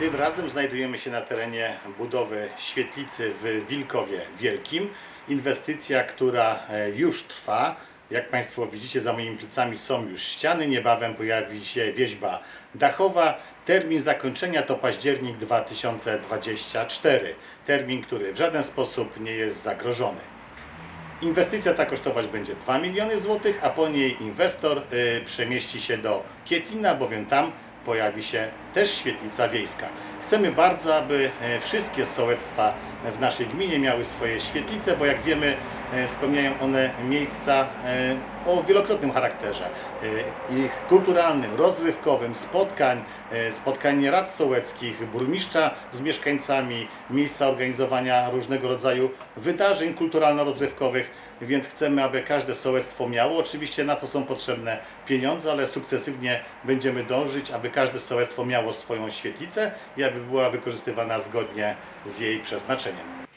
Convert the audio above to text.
Tym razem znajdujemy się na terenie budowy świetlicy w Wilkowie Wielkim. Inwestycja, która e, już trwa. Jak Państwo widzicie, za moimi plecami są już ściany. Niebawem pojawi się wieźba dachowa. Termin zakończenia to październik 2024. Termin, który w żaden sposób nie jest zagrożony. Inwestycja ta kosztować będzie 2 miliony złotych, a po niej inwestor y, przemieści się do Kietina, bowiem tam pojawi się też świetlica wiejska. Chcemy bardzo, aby e, wszystkie sołectwa w naszej gminie miały swoje świetlice, bo jak wiemy, spełniają one miejsca e, o wielokrotnym charakterze e, ich kulturalnym, rozrywkowym, spotkań, e, spotkań rad sołeckich, burmistrza z mieszkańcami, miejsca organizowania różnego rodzaju wydarzeń kulturalno-rozrywkowych, więc chcemy, aby każde sołectwo miało. Oczywiście na to są potrzebne pieniądze, ale sukcesywnie będziemy dążyć, aby każde sołectwo miało swoją świetlicę i aby była wykorzystywana zgodnie z jej przeznaczeniem.